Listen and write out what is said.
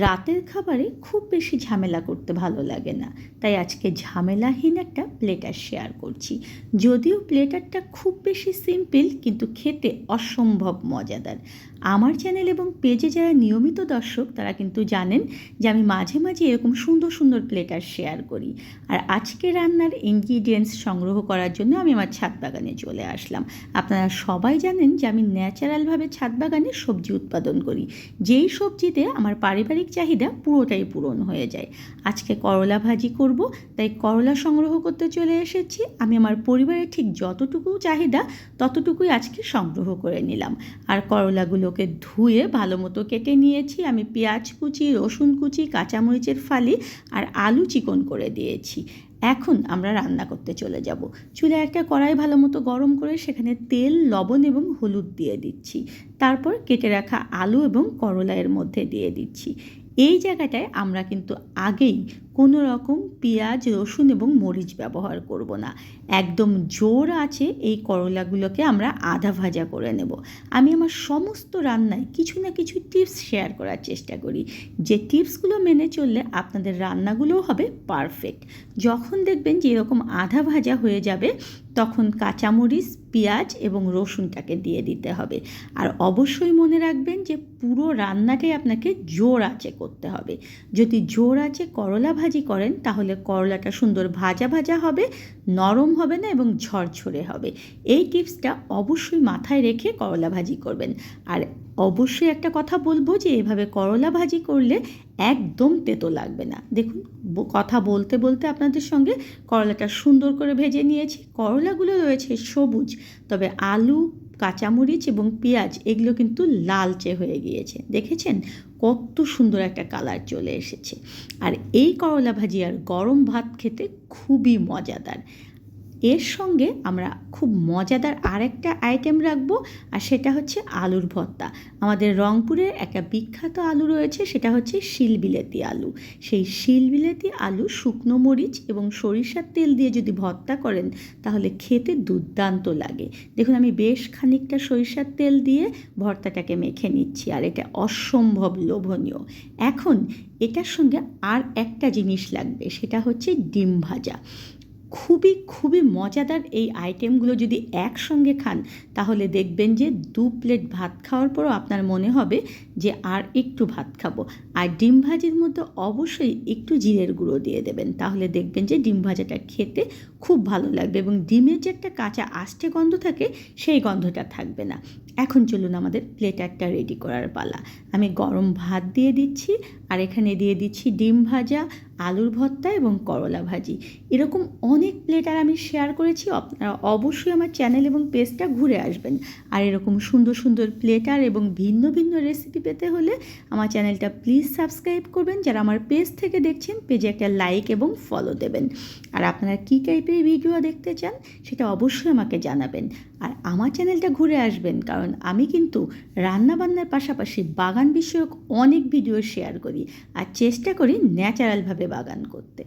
রাতের খাবারে খুব বেশি ঝামেলা করতে ভালো লাগে না। তাই আজকে ঝামেলাহীন একটা প্লেটার শেয়ার করছি। যদিও প্লেটারটা খুব বেশি সিম্পল, কিন্তু খেতে অসম্ভব মজাদার। আমার চ্যানেল এবং পেজে যারা নিয়মিত দর্শক, তারা কিন্তু জানেন যে আমি মাঝে মাঝে এরকম সুন্দর সুন্দর প্লেটার শেয়ার করি। আর আজকে রান্নার ইনগ্রিডিয়েন্টস সংগ্রহ করার জন্য আমি আমার ছাদ বাগানে চলে আসলাম। আপনারা সবাই জানেন যে আমি ন্যাচারালভাবে ছাদ বাগানে সবজি উৎপাদন করি। যেই সবজিতে আমার পারিবারিক চাহিদা পুরোটাই পূরণ হয়ে যায়। আজকে করলা ভাজি করব, তাই করলা সংগ্রহ করতে চলে এসেছি। আমি আমার পরিবারের ঠিক যতটুকু চাহিদা, ততটুকুই আজকে সংগ্রহ করে নিলাম। আর করলাগুলোকে ধুয়ে ভালো মতো কেটে নিয়েছি। আমি পেঁয়াজ কুচি, রসুন কুচি, কাঁচামরিচের ফালি আর আলু চিকন করে দিয়েছি। এখন আমরা রান্না করতে চলে যাব। চুলে একটা কড়াই ভালো মতো গরম করে সেখানে তেল, লবণ এবং হলুদ দিয়ে দিচ্ছি। তারপর কেটে রাখা আলু এবং করলা এর মধ্যে দিয়ে দিচ্ছি। এই জায়গাটায় আমরা কিন্তু আগেই কোনো রকম পেঁয়াজ, রসুন এবং মরিচ ব্যবহার করব না। একদম জোর আছে এই করলাগুলোকে আমরা আধা ভাজা করে নেব। আমি আমার সমস্ত রান্নায় কিছু না কিছু টিপস শেয়ার করার চেষ্টা করি। যে টিপসগুলো মেনে চললে আপনাদের রান্নাগুলোও হবে পারফেক্ট যখন দেখবেন যে এরকম আধা ভাজা হয়ে যাবে, তখন কাঁচামরিচ, পেঁয়াজ এবং রসুনটাকে দিয়ে দিতে হবে। আর অবশ্যই মনে রাখবেন যে পুরো রান্নাটাই আপনাকে জোর আঁচে করতে হবে। যদি জোর আঁচে করলা ভাজি করেন, তাহলে করলাটা সুন্দর ভাজা ভাজা হবে, নরম হবে না এবং ঝরঝরে হবে। এই টিপসটা অবশ্যই মাথায় রেখে করলা ভাজি করবেন। আর অবশ্যই একটা কথা বলব যে, এভাবে করলা ভাজি করলে একদম তেতো লাগবে না। দেখুন কথা বলতে বলতে আপনাদের সঙ্গে করলাটা সুন্দর করে ভেজে নিয়েছি। করলাগুলো রয়েছে সবুজ, তবে আলু, কাঁচামরিচ এবং পেঁয়াজ, এগুলো কিন্তু লালচে হয়ে গিয়েছে। দেখেছেন? কত সুন্দর একটা কালার চলে এসেছে। আর এই করলা ভাজি আর গরম ভাত খেতে খুবই মজাদার। এর সঙ্গে আমরা খুব মজাদার আরেকটা আইটেম রাখব, আর সেটা হচ্ছে আলুর ভর্তা। আমাদের রংপুরের একটা বিখ্যাত আলু রয়েছে, সেটা হচ্ছে শিলবিলেতি আলু। সেই শিলবিলেতি আলু শুকনো মরিচ এবং সরিষার তেল দিয়ে যদি ভর্তা করেন, তাহলে খেতে দুর্দান্ত লাগে। দেখুন, আমি বেশ খানিকটা সরিষার তেল দিয়ে ভর্তাটাকে মেখে নিচ্ছি, আর এটা অসম্ভব লোভনীয়। এখন এটার সঙ্গে আর একটা জিনিস লাগবে, সেটা হচ্ছে ডিম ভাজা। খুবই খুবই মজাদার এই আইটেমগুলো যদি একসঙ্গে খান, তাহলে দেখবেন যে দু প্লেট ভাত খাওয়ার পরও আপনার মনে হবে যে আর একটু ভাত খাব। আর ডিম ভাজির মধ্যে অবশ্যই একটু জিরের গুঁড়ো দিয়ে দেবেন, তাহলে দেখবেন যে ডিম ভাজাটা খেতে খুব ভালো লাগবে এবং ডিমের যে একটা কাঁচা আষ্টে গন্ধ থাকে, সেই গন্ধটা থাকবে না। এখন চলুন আমাদের প্লেটারটা রেডি করার পালা। আমি গরম ভাত দিয়ে দিচ্ছি, আর এখানে দিয়ে দিচ্ছি ডিম ভাজা, আলুর ভর্তা এবং করলা ভাজি। এরকম অনেক প্লেটার আমি শেয়ার করেছি, আপনারা অবশ্যই আমার চ্যানেল এবং পেজটা ঘুরে আসবেন। আর এরকম সুন্দর সুন্দর প্লেটার এবং ভিন্ন ভিন্ন রেসিপি পেতে হলে আমার চ্যানেলটা প্লিজ সাবস্ক্রাইব করবেন। যারা আমার পেজ থেকে দেখছেন পেজে একটা লাইক এবং ফলো দেবেন। আর আপনারা কী টাইপের ভিডিও দেখতে চান, সেটা অবশ্যই আমাকে জানাবেন। আর আমার চ্যানেলটা ঘুরে আসবেন, কারণ আমি কিন্তু রান্নাবান্নার পাশাপাশি বাগান বিষয়ক অনেক ভিডিও শেয়ার করি। আর চেষ্টা করি ন্যাচারালভাবে বাগান করতে।